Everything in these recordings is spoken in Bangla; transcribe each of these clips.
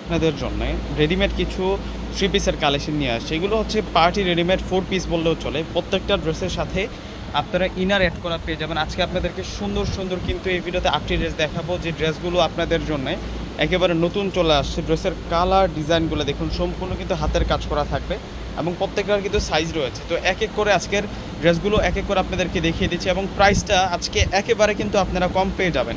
আপনাদের জন্য রেডিমেড কিছু থ্রি পিসের কালেকশন নিয়ে আসছে। এগুলো হচ্ছে পার্টি রেডিমেড ফোর পিস বললেও চলে। প্রত্যেকটা ড্রেসের সাথে আপনারা ইনার অ্যাড করা পেয়ে যাবেন। আজকে আপনাদেরকে সুন্দর সুন্দর কিন্তু এই ভিডিওতে আটটি ড্রেস দেখাবো। যে ড্রেসগুলো আপনাদের জন্য একেবারে নতুন চলে আসছে ড্রেসের কালার ডিজাইনগুলো দেখুন, সম্পূর্ণ কিন্তু হাতের কাজ করা থাকবে এবং প্রত্যেকটার কিন্তু সাইজ রয়েছে। তো এক এক করে আজকের ড্রেসগুলো এক এক করে আপনাদেরকে দেখিয়ে দিচ্ছি এবং প্রাইসটা আজকে একেবারে কিন্তু আপনারা কম পেয়ে যাবেন।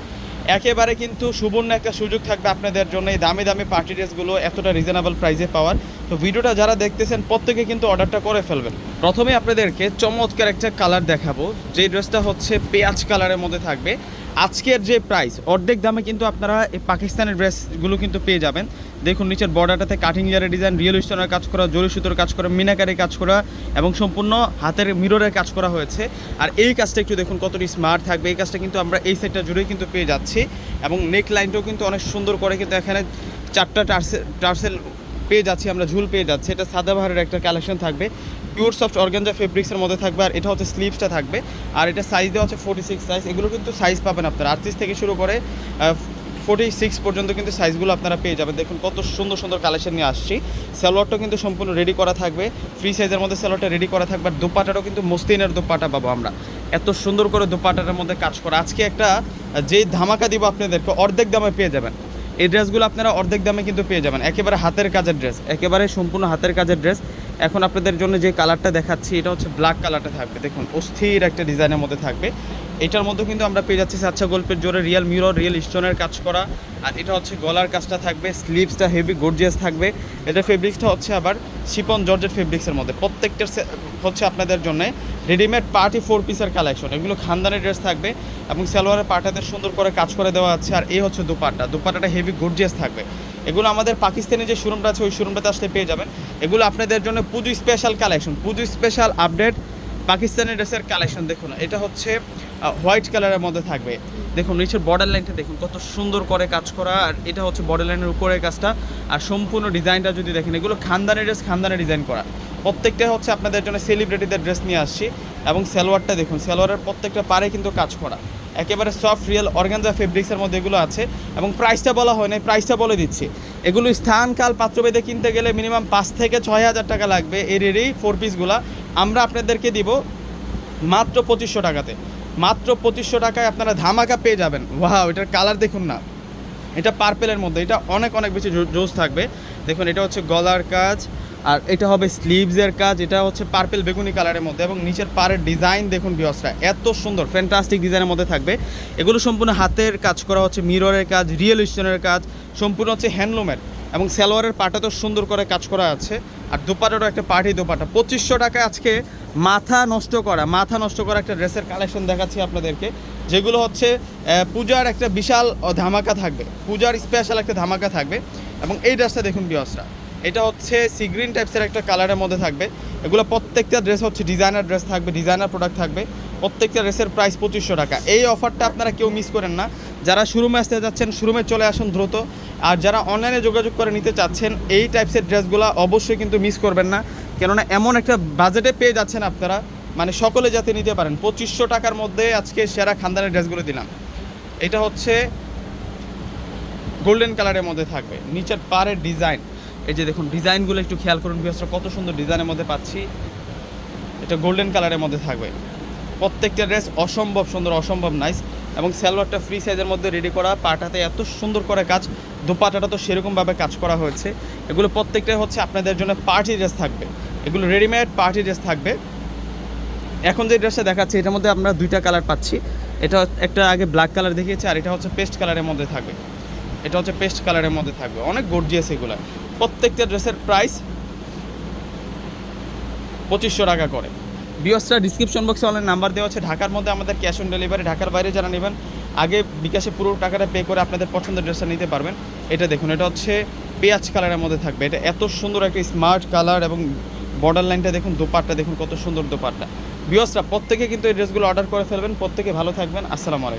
একেবারে কিন্তু সুবর্ণ একটা সুযোগ থাকবে আপনাদের জন্য এই দামি দামি পার্টি ড্রেসগুলো এতটা রিজনেবল প্রাইসে পাওয়ার। তো ভিডিওটা যারা দেখতেছেন, প্রত্যেকে কিন্তু অর্ডারটা করে ফেলবেন। প্রথমে আপনাদেরকে চমৎকার একটা কালার দেখাবো। যে ড্রেসটা হচ্ছে পেঁয়াজ কালারের মধ্যে থাকবে। আজকের যে প্রাইস অর্ধেক দামে কিন্তু আপনারা এই পাকিস্তানের ড্রেসগুলো কিন্তু পেয়ে যাবেন। দেখুন, নিচের বর্ডারটাতে কাটিং ইয়ারের ডিজাইন রিয়েল স্টোনের কাজ করা, জরি সুতোর কাজ করা, মিনাকারি কাজ করা এবং সম্পূর্ণ হাতের মিররের কাজ করা হয়েছে। আর এই কাজটা একটু দেখুন, কতটি স্মার্ট থাকবে। এই কাজটা কিন্তু আমরা এই সেটটা জুড়েই কিন্তু পেয়ে যাচ্ছি এবং নেক লাইনটাও কিন্তু অনেক সুন্দর করে কিন্তু এখানে চারটা টার্সেল টার্সেল পেয়ে যাচ্ছি, আমরা ঝুল পেয়ে যাচ্ছি। এটা সাদা সাদাবাহারের একটা কালেকশন থাকবে। পিওর সফট অর্গানজা ফেব্রিক্সের মধ্যে থাকবে আর এটা হচ্ছে স্লিভসটা থাকবে। আর এটা সাইজ দেওয়া হচ্ছে ফোর্টি সিক্স সাইজ এগুলো কিন্তু সাইজ পাবেন আপনারা। আটত্রিশ থেকে শুরু করে ফোর্টি সিক্স পর্যন্ত কিন্তু সাইজগুলো আপনারা পেয়ে যাবেন। দেখুন কত সুন্দর সুন্দর কালেকশন নিয়ে আসছি। স্যালোয়ারটাও কিন্তু সম্পূর্ণ রেডি করা থাকবে। ফ্রি সাইজের মধ্যে স্যালোয়ারটা রেডি করা থাকবে। আর দোপাটাটাও কিন্তু মস্তিনের দোপাটা পাবো আমরা। এত সুন্দর করে দোপাটাটার মধ্যে কাজ করা। আজকে একটা যে ধামাকা দিব আপনাদেরকে, অর্ধেক দামে পেয়ে যাবেন। এই ড্রেসগুলো আপনারা অর্ধেক দামে কিন্তু পেয়ে যাবেন। একেবারে হাতের কাজের ড্রেস, একেবারে সম্পূর্ণ হাতের কাজের ড্রেস। এখন আপনাদের জন্য যে কালারটা দেখাচ্ছি, এটা হচ্ছে ব্ল্যাক কালারটা থাকবে। দেখুন, অস্থির একটা ডিজাইনের মধ্যে থাকবে। এটার মধ্যে কিন্তু আমরা পেয়ে যাচ্ছি সাচ্চা গল্পের জোরে রিয়েল মিরর, রিয়েল স্টোনের কাজ করা। আর এটা হচ্ছে গলার কাজটা থাকবে, স্লিভসটা হেভি গর্জিয়াস থাকবে। এটা ফেব্রিক্সটা হচ্ছে আবার শিপন জর্জেট ফেব্রিক্সের মধ্যে। প্রত্যেকটার হচ্ছে আপনাদের জন্য রেডিমেড পার্টি ফোর পিসের কালেকশন এগুলো খানদানি ড্রেস থাকবে এবং সালোয়ারের পাটাতে সুন্দর করে কাজ করে দেওয়া আছে। আর এই হচ্ছে দুপাট্টা। দুপাট্টাটা হেভি গর্জিয়াস থাকবে। এগুলো আমাদের পাকিস্তানি যে শোরুমটা আছে, ওই শোরুমটাতে আসলে পেয়ে যাবেন। এগুলো আপনাদের জন্য Puja special collection Puja special update Pakistani ড্রেসের কালেকশন দেখুন, এটা হচ্ছে হোয়াইট কালারের মধ্যে থাকবে। দেখুন, নিচের বর্ডার লাইনটা দেখুন, কত সুন্দর করে কাজ করা, আর এটা হচ্ছে বর্ডার লাইনের উপরের কাজটা। আর সম্পূর্ণ ডিজাইনটা যদি দেখেন, এগুলো খানদানি ড্রেস খানদানি ডিজাইন করা। প্রত্যেকটা হচ্ছে আপনাদের জন্য সেলিব্রিটিদের ড্রেস নিয়ে আসছি, এবং সালোয়ারটা দেখুন, সালোয়ারের প্রত্যেকটা পারে কিন্তু কাজ করা। একেবারে সফট রিয়েল অর্গানজা ফেব্রিক্সের মধ্যে এগুলো আছে, এবং প্রাইসটা বলা হয় না প্রাইসটা বলে দিচ্ছি। এগুলো স্থান কাল পাত্রভেদে কিনতে গেলে মিনিমাম পাঁচ থেকে ছয় হাজার টাকা লাগবে এর এরই ফোর পিসগুলা আমরা আপনাদেরকে দিব মাত্র পঁচিশশো টাকাতে। মাত্র পঁচিশশো টাকায় আপনারা ধামাকা পেয়ে যাবেন। ওয়াও, এটার কালার দেখুন না। এটা পার্পেলের মধ্যে, এটা অনেক অনেক বেশি জোস থাকবে। দেখুন, এটা হচ্ছে গলার কাজ, আর এটা হবে স্লিভসের কাজ, এটা হচ্ছে পার্পেল বেগুনি কালারের মধ্যে, এবং নিচের পাড়ের ডিজাইন দেখুন বিয়সটা এত সুন্দর ফ্যান্টাস্টিক ডিজাইনের মধ্যে থাকবে। এগুলো সম্পূর্ণ হাতের কাজ করা হচ্ছে মিররের কাজ রিয়েল স্টোনের কাজ, সম্পূর্ণ হচ্ছে হ্যান্ডলুমের এবং সালোয়ারের পাটা তো সুন্দর করে কাজ করা আছে। আর দোপাটারও একটা পার্টি দোপাটা। পঁচিশশো টাকা আজকে মাথা নষ্ট করা, মাথা নষ্ট করা একটা ড্রেসের কালেকশন দেখাচ্ছি আপনাদেরকে, যেগুলো হচ্ছে পূজার একটা বিশাল ধামাকা থাকবে। পূজার স্পেশাল একটা ধামাকা থাকবে। এবং এই ড্রেসটা দেখুন বিয়সরা এটা হচ্ছে সিগ্রিন টাইপসের একটা কালারের মধ্যে থাকবে। এগুলো প্রত্যেকটা ড্রেস হচ্ছে ডিজাইনার ড্রেস থাকবে ডিজাইনার প্রোডাক্ট থাকবে। প্রত্যেকটা ড্রেসের প্রাইস পঁচিশশো টাকা। এই অফারটা আপনারা কেউ মিস করেন না। যারা শোরুমে আসতে যাচ্ছেন শোরুমে চলে আসুন দ্রুত। আর যারা অনলাইনে যোগাযোগ করে নিতে চাচ্ছেন, এই টাইপসের ড্রেসগুলো অবশ্যই কিন্তু মিস করবেন না। কেননা এমন একটা বাজেটে পেয়ে যাচ্ছেন আপনারা। মানে সকলে যাতে নিতে পারেন। পঁচিশশো টাকার মধ্যে আজকে সেরা খানদানের ড্রেসগুলো দিলাম। এটা হচ্ছে গোল্ডেন কালারের মধ্যে থাকবে। নিচের পাড়ের ডিজাইন এই যে দেখুন ডিজাইনগুলো একটু খেয়াল করুন বিহাসটা কত সুন্দর ডিজাইনের মধ্যে পাচ্ছি। এটা গোল্ডেন কালারের মধ্যে থাকবে। প্রত্যেকটা ড্রেস অসম্ভব সুন্দর, অসম্ভব নাইস এবং সালোয়ারটা ফ্রি সাইজের মধ্যে রেডি করা, পাটাতে এত সুন্দর করে কাজ, দোপাটাটা তো সেরকমভাবে কাজ করা হয়েছে। এগুলো প্রত্যেকটাই হচ্ছে আপনাদের জন্য পার্টি ড্রেস থাকবে। এগুলো রেডিমেড পার্টি ড্রেস থাকবে। এখন যে ড্রেসটা দেখাচ্ছি, এটার মধ্যে আমরা দুইটা কালার পাচ্ছি। এটা একটা আগে ব্ল্যাক কালার দেখিয়েছি, আর এটা হচ্ছে পেস্ট কালারের মধ্যে থাকবে। এটা হচ্ছে পেস্ট কালারের মধ্যে থাকবে। অনেক গর্জিয়াস এগুলো। প্রত্যেকটা ড্রেসের প্রাইস পঁচিশশো টাকা করে। বিয়সটা ডিসক্রিপশন বক্সে অনলাইন নাম্বার দেওয়া আছে। ঢাকার মধ্যে আমাদের ক্যাশ অন ডেলিভারি ঢাকার বাইরে যারা নেবেন, আগে বিকাশে পুরো টাকাটা পে করে আপনাদের পছন্দের ড্রেসটা নিতে পারবেন। এটা দেখুন, এটা হচ্ছে পেঁয়াজ কালারের মধ্যে থাকবে। এটা এত সুন্দর একটা স্মার্ট কালার এবং বর্ডার লাইনটা দেখুন, দোপাট্টা দেখুন, কত সুন্দর দোপাট্টা। বিয়সরা প্রত্যেকে কিন্তু এই ড্রেসগুলো অর্ডার করে ফেলবেন, প্রত্যেকে ভালো থাকবেন। আসসালামু আলাইকুম।